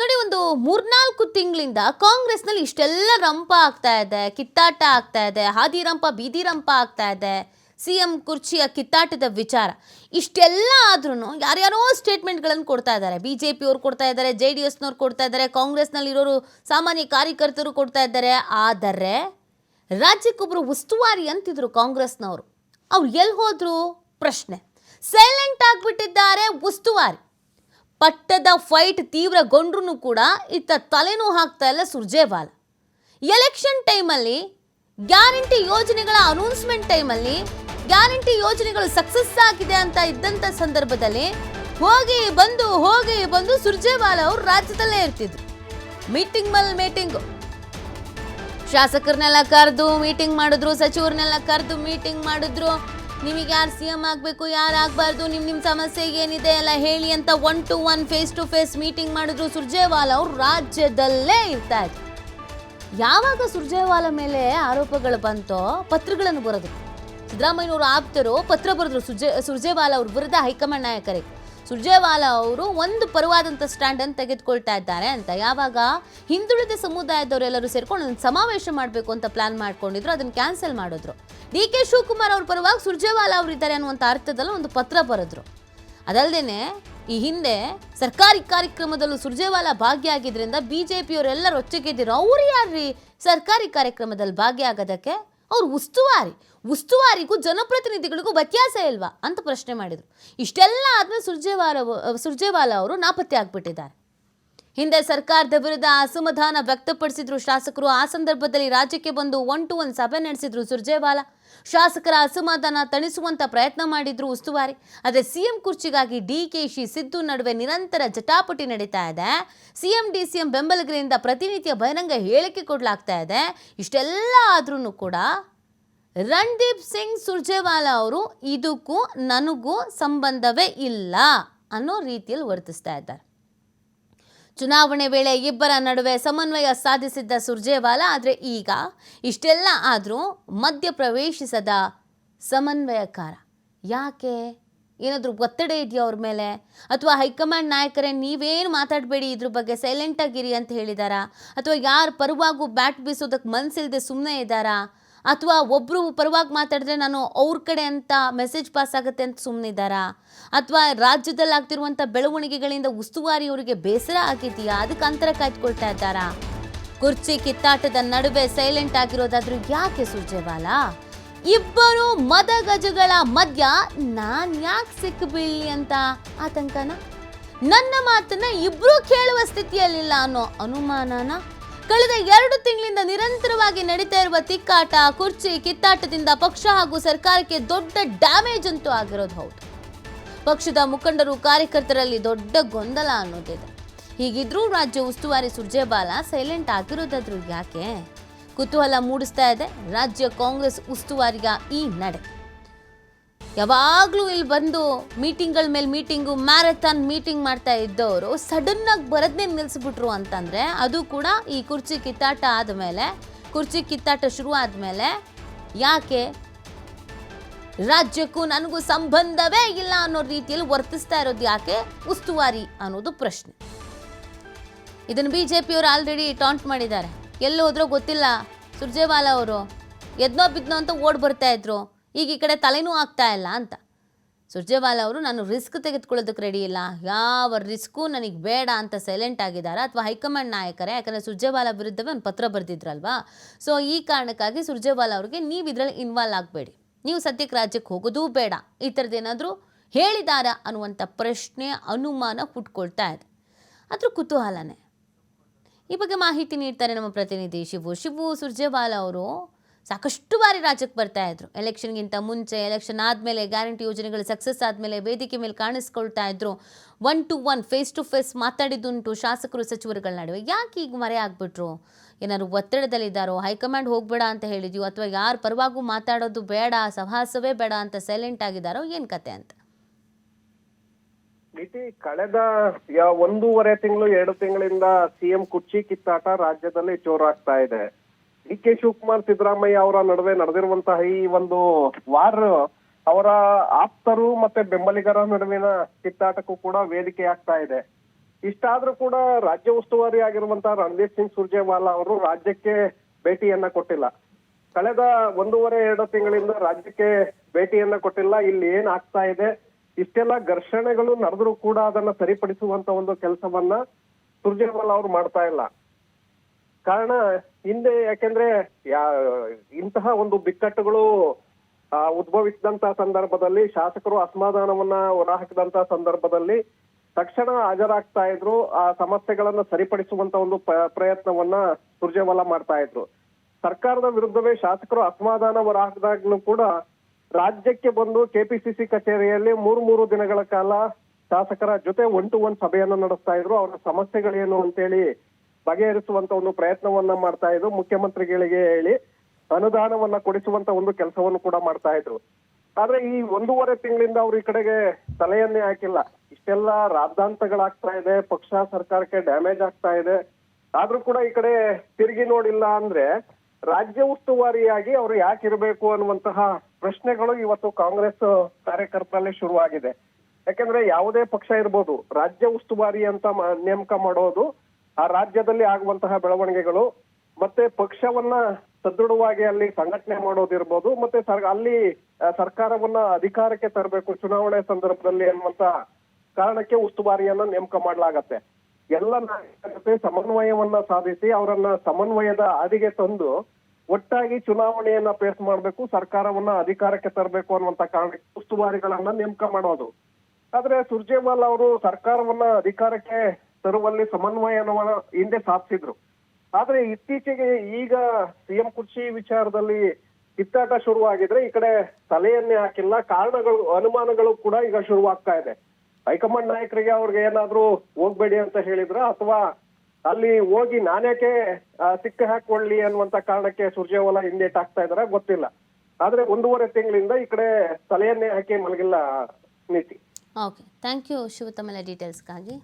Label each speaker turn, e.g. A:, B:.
A: ನೋಡಿ, ಒಂದು ಮೂರ್ನಾಲ್ಕು ತಿಂಗಳಿಂದ ಕಾಂಗ್ರೆಸ್ನಲ್ಲಿ ಇಷ್ಟೆಲ್ಲ ರಂಪ ಆಗ್ತಾ ಇದೆ. ಕಿತ್ತಾಟ ಆಗ್ತಾ ಇದೆ. ಹಾದಿರಂಪ ಆಗ್ತಾ ಇದೆ. ಸಿ ಎಂ ಕುರ್ಚಿಯ ಕಿತ್ತಾಟದ ವಿಚಾರ. ಇಷ್ಟೆಲ್ಲ ಆದ್ರೂ ಯಾರ್ಯಾರೋ ಸ್ಟೇಟ್ಮೆಂಟ್ಗಳನ್ನು ಕೊಡ್ತಾ ಇದ್ದಾರೆ. ಬಿ ಜೆ ಪಿಯವ್ರು ಕೊಡ್ತಾ ಇದ್ದಾರೆ ಜೆ ಡಿ ಎಸ್ನವ್ರು ಕೊಡ್ತಾ ಇದ್ದಾರೆ, ಕಾಂಗ್ರೆಸ್ನಲ್ಲಿರೋರು ಸಾಮಾನ್ಯ ಕಾರ್ಯಕರ್ತರು ಕೊಡ್ತಾ ಇದ್ದಾರೆ. ಆದರೆ ರಾಜ್ಯಕ್ಕೊಬ್ಬರು ಉಸ್ತುವಾರಿ ಅಂತಿದ್ರು ಕಾಂಗ್ರೆಸ್ನವರು. ಅವ್ರು ಎಲ್ಲಿ ಹೋದ್ರು? ಪ್ರಶ್ನೆ. ಸೈಲೆಂಟ್ ಆಗಿಬಿಟ್ಟಿದ್ದಾರೆ ಉಸ್ತುವಾರಿ. ಪಟ್ಟದ ಫೈಟ್ ತೀವ್ರಗೊಂಡ್ರೂ ಕೂಡ ಇತ್ತ ತಲೆನೂ ಹಾಕ್ತಾ ಇಲ್ಲ ಸುರ್ಜೇವಾಲ. ಎಲೆಕ್ಷನ್ ಟೈಮಲ್ಲಿ ಗ್ಯಾರಂಟಿ ಯೋಜನೆಗಳ ಅನೌನ್ಸ್ಮೆಂಟ್ ಟೈಮಲ್ಲಿ ಗ್ಯಾರಂಟಿ ಯೋಜನೆಗಳು ಸಕ್ಸಸ್ ಆಗಿದೆ ಅಂತ ಇದ್ದಂಥ ಸಂದರ್ಭದಲ್ಲಿ ಹೋಗಿ ಬಂದು ಹೋಗಿ ಬಂದು ಸುರ್ಜೇವಾಲ ಅವರು ರಾಜ್ಯದಲ್ಲೇ ಇರ್ತಿದ್ರು. ಮೀಟಿಂಗ್ ಮೇಲೆ ಮೀಟಿಂಗ್ ಶಾಸಕರನ್ನೆಲ್ಲ ಕರೆದು ಮೀಟಿಂಗ್ ಮಾಡಿದ್ರು, ಸಚಿವರನ್ನೆಲ್ಲ ಕರೆದು ಮೀಟಿಂಗ್ ಮಾಡಿದ್ರು. ನಿಮಗೆ ಯಾರು ಸಿ ಎಂ ಆಗಬೇಕು, ಯಾರು ಆಗಬಾರ್ದು ನಿಮ್ಮ ನಿಮ್ಮ ಸಮಸ್ಯೆ ಏನಿದೆ ಎಲ್ಲ ಹೇಳಿ ಅಂತ one to one face to face meeting ಮಾಡಿದ್ರು ಸುರ್ಜೇವಾಲ ಅವರು ರಾಜ್ಯದಲ್ಲೇ ಇರ್ತಾ ಇದ್ರು ಯಾವಾಗ ಸುರ್ಜೇವಾಲ ಮೇಲೆ ಆರೋಪಗಳು ಬಂತೋ, ಪತ್ರಗಳನ್ನು ಬರೋದು. ಸಿದ್ದರಾಮಯ್ಯನವರು ಆಪ್ತರು ಪತ್ರ ಬರೆದ್ರು ಸುರ್ಜೆ, ಸುರ್ಜೇವಾಲ ಅವ್ರ ವಿರುದ್ಧ ಹೈಕಮಾಂಡ್ ನಾಯಕರಿಗೆ. ಸುರ್ಜೇವಾಲ ಅವರು ಒಂದು ಪರವಾದಂಥ ಸ್ಟ್ಯಾಂಡ್ ಅನ್ನು ತೆಗೆದುಕೊಳ್ತಾ ಇದ್ದಾರೆ ಅಂತ. ಯಾವಾಗ ಹಿಂದುಳಿದ ಸಮುದಾಯದವರೆಲ್ಲರೂ ಸೇರ್ಕೊಂಡು ಒಂದು ಸಮಾವೇಶ ಮಾಡಬೇಕು ಅಂತ ಪ್ಲಾನ್ ಮಾಡ್ಕೊಂಡಿದ್ರು, ಅದನ್ನು ಕ್ಯಾನ್ಸಲ್ ಮಾಡಿದ್ರು. ಡಿ ಕೆ ಶಿವಕುಮಾರ್ ಅವ್ರ ಪರವಾಗಿ ಸುರ್ಜೇವಾಲಾ ಅವರು ಇದ್ದಾರೆ ಅನ್ನುವಂಥ ಅರ್ಥದಲ್ಲಿ ಒಂದು ಪತ್ರ ಬರೆದ್ರು. ಅದಲ್ಲದೆ ಈ ಹಿಂದೆ ಸರ್ಕಾರಿ ಕಾರ್ಯಕ್ರಮದಲ್ಲೂ ಸುರ್ಜೇವಾಲಾ ಭಾಗಿಯಾಗಿದ್ದರಿಂದ ಬಿ ಜೆ ಪಿಯವರೆಲ್ಲರೂ ಒಚ್ಚಗೆದ್ದಿರೋ, ಅವ್ರು ಯಾರ್ರಿ ಸರ್ಕಾರಿ ಕಾರ್ಯಕ್ರಮದಲ್ಲಿ ಭಾಗಿಯಾಗೋದಕ್ಕೆ? ಅವ್ರು ಉಸ್ತುವಾರಿ. ಉಸ್ತುವಾರಿಗೂ ಜನಪ್ರತಿನಿಧಿಗಳಿಗೂ ವ್ಯತ್ಯಾಸ ಇಲ್ವಾ ಅಂತ ಪ್ರಶ್ನೆ ಮಾಡಿದರು. ಇಷ್ಟೆಲ್ಲ ಆದಮೇಲೆ ಸುರ್ಜೇವಾಲ ಸುರ್ಜೇವಾಲ ಅವರು ನಾಪತ್ತೆ ಆಗಿಬಿಟ್ಟಿದ್ದಾರೆ. ಹಿಂದೆ ಸರ್ಕಾರದ ವಿರುದ್ಧ ಅಸಮಾಧಾನ ವ್ಯಕ್ತಪಡಿಸಿದ್ರು ಶಾಸಕರು. ಆ ಸಂದರ್ಭದಲ್ಲಿ ರಾಜ್ಯಕ್ಕೆ ಬಂದು ಒನ್ ಟು ಒನ್ ಸಭೆ ನಡೆಸಿದ್ರು ಸುರ್ಜೇವಾಲ. ಶಾಸಕರ ಅಸಮಾಧಾನ ತಣಿಸುವಂತ ಪ್ರಯತ್ನ ಮಾಡಿದ್ರು ಉಸ್ತುವಾರಿ. ಆದರೆ ಸಿಎಂ ಕುರ್ಚಿಗಾಗಿ ಡಿ ಕೆ ಶಿ ಸಿದ್ದು ನಡುವೆ ನಿರಂತರ ಜಟಾಪಟಿ ನಡೀತಾ ಇದೆ. ಸಿಎಂ, ಡಿ ಸಿಎಂ ಬೆಂಬಲಿಗರಿಂದ ಪ್ರತಿನಿತ್ಯ ಬಹಿರಂಗ ಹೇಳಿಕೆ ಕೊಡಲಾಗ್ತಾ ಇದೆ. ಇಷ್ಟೆಲ್ಲ ಆದ್ರೂ ಕೂಡ ರಣದೀಪ್ ಸಿಂಗ್ ಸುರ್ಜೇವಾಲಾ ಅವರು ಇದಕ್ಕೂ ನನಗೂ ಸಂಬಂಧವೇ ಇಲ್ಲ ಅನ್ನೋ ರೀತಿಯಲ್ಲಿ ವರ್ತಿಸ್ತಾ ಇದ್ದಾರೆ. ಚುನಾವಣೆ ವೇಳೆ ಇಬ್ಬರ ನಡುವೆ ಸಮನ್ವಯ ಸಾಧಿಸಿದ್ದ ಸುರ್ಜೇವಾಲಾ, ಆದರೆ ಈಗ ಇಷ್ಟೆಲ್ಲ ಆದರೂ ಮಧ್ಯ ಪ್ರವೇಶಿಸದ ಸಮನ್ವಯಕಾರ ಯಾಕೆ? ಏನಾದರೂ ಒತ್ತಡ ಇದೆಯಾ ಅವ್ರ ಮೇಲೆ? ಅಥವಾ ಹೈಕಮಾಂಡ್ ನಾಯಕರೇ, ನೀವೇನು ಮಾತಾಡಬೇಡಿ ಇದ್ರ ಬಗ್ಗೆ ಸೈಲೆಂಟಾಗಿರಿ ಅಂತ ಹೇಳಿದಾರಾ? ಅಥವಾ ಯಾರ ಪರವಾಗೂ ಬ್ಯಾಟ್ ಬೀಸೋದಕ್ಕೆ ಮನಸ್ಸಿಲ್ಲದೆ ಸುಮ್ಮನೆ ಇದ್ದಾರಾ ಅಥವಾ ಒಬ್ಬರು ಪರವಾಗಿ ಮಾತಾಡಿದ್ರೆ ನಾನು ಅವ್ರ ಕಡೆ ಅಂತ ಮೆಸೇಜ್ ಪಾಸ್ ಆಗುತ್ತೆ ಅಂತ ಸುಮ್ಮನಿದ್ದಾರಾ ಅಥವಾ ರಾಜ್ಯದಲ್ಲಿ ಆಗ್ತಿರುವಂಥ ಬೆಳವಣಿಗೆಗಳಿಂದ ಉಸ್ತುವಾರಿ ಅವರಿಗೆ ಬೇಸರ ಆಗಿದೆಯಾ ಅದಕ್ಕೆ ಅಂತರ ಕಾಯ್ದುಕೊಳ್ತಾ ಇದ್ದಾರಾ? ಕುರ್ಚಿ ಕಿತ್ತಾಟದ ನಡುವೆ ಸೈಲೆಂಟ್ ಆಗಿರೋದಾದ್ರೂ ಯಾಕೆ ಸುರ್ಜೇವಾಲಾ? ಇಬ್ಬರು ಮದಗಜಗಳ ಮಧ್ಯ ನಾನ್ ಯಾಕೆ ಸಿಕ್ಕಬೀಳಿ ಅಂತ ಆತಂಕನ? ನನ್ನ ಮಾತನ್ನ ಇಬ್ರು ಕೇಳುವ ಸ್ಥಿತಿಯಲ್ಲಿಲ್ಲ ಅನ್ನೋ ಅನುಮಾನನ? ಕಳೆದ ಎರಡು ತಿಂಗಳಿಂದ ನಿರಂತರವಾಗಿ ನಡೀತಾ ಇರುವ ತಿಕ್ಕಾಟ, ಕುರ್ಚಿ, ಕಿತ್ತಾಟದಿಂದ ಪಕ್ಷ ಹಾಗೂ ಸರ್ಕಾರಕ್ಕೆ ದೊಡ್ಡ ಡ್ಯಾಮೇಜ್ ಅಂತೂ ಆಗಿರೋದು ಹೌದು. ಪಕ್ಷದ ಮುಖಂಡರು, ಕಾರ್ಯಕರ್ತರಲ್ಲಿ ದೊಡ್ಡ ಗೊಂದಲ ಅನ್ನೋದಿದೆ. ಹೀಗಿದ್ರೂ ರಾಜ್ಯ ಉಸ್ತುವಾರಿ ಸುರ್ಜೇಬಾಲ ಸೈಲೆಂಟ್ ಆಗಿರೋದಾದ್ರೂ ಯಾಕೆ? ಕುತೂಹಲ ಮೂಡಿಸ್ತಾ ಇದೆ. ರಾಜ್ಯ ಕಾಂಗ್ರೆಸ್ ಉಸ್ತುವಾರಿಯ ಈ ನಡೆ. ಯಾವಾಗಲೂ ಇಲ್ಲಿ ಬಂದು ಮೀಟಿಂಗ್ಗಳ ಮೇಲೆ ಮೀಟಿಂಗು, ಮ್ಯಾರಥಾನ್ ಮೀಟಿಂಗ್ ಮಾಡ್ತಾ ಇದ್ದವರು ಸಡನ್ನಾಗಿ ಬರೋದನ್ನೇ ನಿಲ್ಲಿಸ್ಬಿಟ್ರು ಅಂತಂದರೆ ಅದು ಕೂಡ ಈ ಕುರ್ಚಿ ಕಿತ್ತಾಟ ಆದಮೇಲೆ, ಕುರ್ಚಿ ಕಿತ್ತಾಟ ಶುರು ಆದಮೇಲೆ ಯಾಕೆ? ರಾಜ್ಯಕ್ಕೂ ನನಗೂ ಸಂಬಂಧವೇ ಇಲ್ಲ ಅನ್ನೋ ರೀತಿಯಲ್ಲಿ ವರ್ತಿಸ್ತಾ ಇರೋದು ಯಾಕೆ? ಉಸ್ತುವಾರಿ ಅನ್ನೋದು ಪ್ರಶ್ನೆ. ಇದನ್ನು ಬಿ ಜೆ ಪಿಯವರು ಆಲ್ರೆಡಿ ಟಾಂಟ್ ಮಾಡಿದ್ದಾರೆ. ಎಲ್ಲಿ ಹೋದ್ರೋ ಗೊತ್ತಿಲ್ಲ ಸುರ್ಜೇವಾಲಾ ಅವರು. ಎದ್ನೋ ಬಿದ್ನೋ ಅಂತ ಓಡ್ ಬರ್ತಾ ಇದ್ರು. ಈಗ ಈ ಕಡೆ ತಲೆನೂ ಆಗ್ತಾ ಇಲ್ಲ ಅಂತ. ಸುರ್ಜೇವಾಲಾ ಅವರು, ನಾನು ರಿಸ್ಕ್ ತೆಗೆದುಕೊಳ್ಳೋದಕ್ಕೆ ರೆಡಿ ಇಲ್ಲ. ಯಾವ ರಿಸ್ಕು ನನಗೆ ಬೇಡ ಅಂತ ಸೈಲೆಂಟ್ ಆಗಿದ್ದಾರೆ? ಅಥವಾ ಹೈಕಮಾಂಡ್ ನಾಯಕರೇ? ಯಾಕಂದರೆ ಸುರ್ಜೇವಾಲಾ ವಿರುದ್ಧವೇ ಒಂದು ಪತ್ರ ಬರೆದಿದ್ರಲ್ವಾ? ಸೊ ಈ ಕಾರಣಕ್ಕಾಗಿ ಸುರ್ಜೇವಾಲಾ ಅವ್ರಿಗೆ ನೀವು ಇದರಲ್ಲಿ ಇನ್ವಾಲ್ವ್ ಆಗಬೇಡಿ. ನೀವು ಸದ್ಯಕ್ಕೆ ರಾಜ್ಯಕ್ಕೆ ಹೋಗೋದೂ ಬೇಡ. ಈ ಥರದ್ದೇನಾದರೂ ಹೇಳಿದಾರಾ ಅನ್ನುವಂಥ ಪ್ರಶ್ನೆ, ಅನುಮಾನ ಹುಟ್ಕೊಳ್ತಾ ಇದೆ. ಅದ್ರ ಕುತೂಹಲನೇ. ಈ ಬಗ್ಗೆ ಮಾಹಿತಿ ನೀಡ್ತಾರೆ ನಮ್ಮ ಪ್ರತಿನಿಧಿ ಶಿವು. ಶಿವು ಸುರ್ಜೇವಾಲಾ ಅವರು ಸಾಕಷ್ಟು ಬಾರಿ ರಾಜ್ಯಕ್ಕೆ ಬರ್ತಾ ಇದ್ರು. ಎಲೆಕ್ಷನ್ಗಿಂತ ಮುಂಚೆ ಎಲೆಕ್ಷನ್ ಆದಮೇಲೆ ಗ್ಯಾರಂಟಿ ಯೋಜನೆಗಳು ಸಕ್ಸಸ್ ಆದಮೇಲೆ ವೇದಿಕೆ ಮೇಲೆ ಕಾಣಿಸ್ಕೊಳ್ತಾ ಇದ್ರು. One to one face to face ಮಾತಾಡಿದ್ದುಂಟು ಶಾಸಕರು, ಸಚಿವರುಗಳ ನಡುವೆ. ಯಾಕೆ ಈಗ ಮರೆ ಆಗ್ಬಿಟ್ರು? ಏನಾದ್ರು ಒತ್ತಡದಲ್ಲಿದ್ದಾರೋ? ಹೈಕಮಾಂಡ್ ಹೋಗ್ಬೇಡ ಅಂತ ಹೇಳಿದ್ಯೋ? ಅಥವಾ ಯಾರ ಪರವಾಗೂ ಮಾತಾಡೋದು ಬೇಡ, ಸಹವಾಸವೇ ಬೇಡ ಅಂತ ಸೈಲೆಂಟ್ ಆಗಿದ್ದಾರೋ? ಏನು ಕತೆ ಅಂತ?
B: ಕಳೆದ ಒಂದೂವರೆ ತಿಂಗಳು, ಎರಡು ತಿಂಗಳಿಂದ ಸಿಎಂ ಕುರ್ಚಿ ಕಿತ್ತಾಟ ರಾಜ್ಯದಲ್ಲಿ ಜೋರಾಗ್ತಾ ಇದೆ. ಡಿ ಕೆ ಶಿವಕುಮಾರ್ ಸಿದ್ದರಾಮಯ್ಯ ಅವರ ನಡುವೆ ನಡೆದಿರುವಂತಹ ಈ ಒಂದು ವಾರ್, ಅವರ ಆಪ್ತರು ಮತ್ತೆ ಬೆಂಬಲಿಗರ ನಡುವಿನ ಕಿತ್ತಾಟಕ್ಕೂ ಕೂಡ ವೇದಿಕೆ ಆಗ್ತಾ ಇದೆ. ಇಷ್ಟಾದ್ರೂ ಕೂಡ ರಾಜ್ಯ ಉಸ್ತುವಾರಿ ಆಗಿರುವಂತಹ ರಣದೀಪ್ ಸಿಂಗ್ ಸುರ್ಜೇವಾಲಾ ಅವರು ರಾಜ್ಯಕ್ಕೆ ಭೇಟಿಯನ್ನ ಕೊಟ್ಟಿಲ್ಲ. ಕಳೆದ ಒಂದೂವರೆ, ಎರಡು ತಿಂಗಳಿಂದ ರಾಜ್ಯಕ್ಕೆ ಭೇಟಿಯನ್ನ ಕೊಟ್ಟಿಲ್ಲ. ಇಲ್ಲಿ ಏನ್ ಆಗ್ತಾ ಇದೆ? ಇಷ್ಟೆಲ್ಲ ಘರ್ಷಣೆಗಳು ನಡೆದ್ರೂ ಕೂಡ ಅದನ್ನ ಸರಿಪಡಿಸುವಂತ ಒಂದು ಕೆಲಸವನ್ನ ಸುರ್ಜೇವಾಲಾ ಅವರು ಮಾಡ್ತಾ ಇಲ್ಲ. ಕಾರಣ ಹಿಂದೆ ಯಾಕೆಂದ್ರೆ ಇಂತಹ ಒಂದು ಬಿಕ್ಕಟ್ಟುಗಳು ಉದ್ಭವಿಸಿದಂತ ಸಂದರ್ಭದಲ್ಲಿ ಶಾಸಕರು ಅಸಮಾಧಾನವನ್ನ ಹೊರಹಾಕಿದಂತ ಸಂದರ್ಭದಲ್ಲಿ ತಕ್ಷಣ ಹಾಜರಾಗ್ತಾ ಇದ್ರು. ಆ ಸಮಸ್ಯೆಗಳನ್ನ ಸರಿಪಡಿಸುವಂತ ಒಂದು ಪ್ರಯತ್ನವನ್ನ ಸುರ್ಜೇವಾಲಾ ಮಾಡ್ತಾ ಇದ್ರು. ಸರ್ಕಾರದ ವಿರುದ್ಧವೇ ಶಾಸಕರು ಅಸಮಾಧಾನ ಹೊರಹಾಕಿದಾಗ್ಲೂ ಕೂಡ ರಾಜ್ಯಕ್ಕೆ ಬಂದು ಕೆಪಿಸಿಸಿ ಕಚೇರಿಯಲ್ಲಿ ಮೂರು ಮೂರು ದಿನಗಳ ಕಾಲ ಶಾಸಕರ ಜೊತೆ ಒನ್ ಟು ಒನ್ ಸಭೆಯನ್ನ ನಡೆಸ್ತಾ ಇದ್ರು. ಅವರ ಸಮಸ್ಯೆಗಳೇನು ಅಂತೇಳಿ ಬಗೆಹರಿಸುವಂತ ಒಂದು ಪ್ರಯತ್ನವನ್ನ ಮಾಡ್ತಾ ಇದ್ರು. ಮುಖ್ಯಮಂತ್ರಿಗಳಿಗೆ ಹೇಳಿ ಅನುದಾನವನ್ನ ಕೊಡಿಸುವಂತ ಒಂದು ಕೆಲಸವನ್ನು ಕೂಡ ಮಾಡ್ತಾ ಇದ್ರು. ಆದ್ರೆ ಈ ಒಂದೂವರೆ ತಿಂಗಳಿಂದ ಅವ್ರು ಈ ಕಡೆಗೆ ತಲೆಯನ್ನೇ ಹಾಕಿಲ್ಲ. ಇಷ್ಟೆಲ್ಲ ರಾದ್ದಾಂತಗಳಾಗ್ತಾ ಇದೆ, ಪಕ್ಷ ಸರ್ಕಾರಕ್ಕೆ ಡ್ಯಾಮೇಜ್ ಆಗ್ತಾ ಇದೆ. ಆದ್ರೂ ಕೂಡ ಈ ಕಡೆ ತಿರುಗಿ ನೋಡಿಲ್ಲ ಅಂದ್ರೆ ರಾಜ್ಯ ಉಸ್ತುವಾರಿಯಾಗಿ ಅವ್ರು ಯಾಕೆ ಇರಬೇಕು ಅನ್ನುವಂತಹ ಪ್ರಶ್ನೆಗಳು ಇವತ್ತು ಕಾಂಗ್ರೆಸ್ ಕಾರ್ಯಕರ್ತರಲ್ಲಿ ಶುರುವಾಗಿದೆ. ಯಾಕಂದ್ರೆ ಯಾವುದೇ ಪಕ್ಷ ಇರ್ಬೋದು, ರಾಜ್ಯ ಉಸ್ತುವಾರಿ ಅಂತ ನೇಮಕ ಮಾಡೋದು ಆ ರಾಜ್ಯದಲ್ಲಿ ಆಗುವಂತಹ ಬೆಳವಣಿಗೆಗಳು, ಮತ್ತೆ ಪಕ್ಷವನ್ನ ಸದೃಢವಾಗಿ ಅಲ್ಲಿ ಸಂಘಟನೆ ಮಾಡೋದಿರ್ಬೋದು, ಮತ್ತೆ ಅಲ್ಲಿ ಸರ್ಕಾರವನ್ನ ಅಧಿಕಾರಕ್ಕೆ ತರಬೇಕು ಚುನಾವಣೆ ಸಂದರ್ಭದಲ್ಲಿ ಅನ್ನುವಂತ ಕಾರಣಕ್ಕೆ ಉಸ್ತುವಾರಿಯನ್ನ ನೇಮಕ ಮಾಡಲಾಗತ್ತೆ. ಎಲ್ಲ ನಾಯಕರ ಸಮನ್ವಯವನ್ನ ಸಾಧಿಸಿ ಅವರನ್ನ ಸಮನ್ವಯದ ಹಾದಿಗೆ ತಂದು ಒಟ್ಟಾಗಿ ಚುನಾವಣೆಯನ್ನ ಫೇಸ್ ಮಾಡಬೇಕು, ಸರ್ಕಾರವನ್ನ ಅಧಿಕಾರಕ್ಕೆ ತರಬೇಕು ಅನ್ನುವಂತ ಕಾರಣಕ್ಕೆ ಉಸ್ತುವಾರಿಗಳನ್ನ ನೇಮಕ ಮಾಡೋದು. ಆದ್ರೆ ಸುರ್ಜೇವಾಲ್ ಅವರು ಸರ್ಕಾರವನ್ನ ಅಧಿಕಾರಕ್ಕೆ ತರುವಲ್ಲಿ ಸಮನ್ವಯನ ಹಿಂದೆ ಸಾಧಿಸಿದ್ರು. ಆದ್ರೆ ಇತ್ತೀಚೆಗೆ ಈಗ ಸಿಎಂ ಕುರ್ಚಿ ವಿಚಾರದಲ್ಲಿ ಕಿತ್ತಾಟ ಶುರುವಾಗಿದ್ರೆ ಈ ಕಡೆ ತಲೆಯನ್ನೇ ಹಾಕಿಲ್ಲ, ಕಾರಣಗಳು, ಅನುಮಾನಗಳು ಕೂಡ ಈಗ ಶುರುವಾಗ್ತಾ ಇದೆ. ಹೈಕಮಾಂಡ್ ನಾಯಕರಿಗೆ ಅವ್ರಿಗೆ ಏನಾದ್ರೂ ಹೋಗ್ಬೇಡಿ ಅಂತ ಹೇಳಿದ್ರ? ಅಥವಾ ಅಲ್ಲಿ ಹೋಗಿ ನಾನೇಕೆ ಸಿಕ್ಕ ಹಾಕೊಳ್ಳಿ ಅನ್ನುವಂತ ಕಾರಣಕ್ಕೆ ಸುರ್ಜೇವಾಲಾ ಹಿಂದೇಟ್ ಆಗ್ತಾ ಇದಾರ ಗೊತ್ತಿಲ್ಲ. ಆದ್ರೆ ಒಂದೂವರೆ ತಿಂಗಳಿಂದ ಈ ಕಡೆ ತಲೆಯನ್ನೇ ಹಾಕಿ ಮಲಗಿಲ್ಲ ನೀತಿ.
A: ಓಕೆ ಥ್ಯಾಂಕ್ ಯು ಶಿವತಮಲ ಡೀಟೇಲ್ಸ್ಗಾಗಿ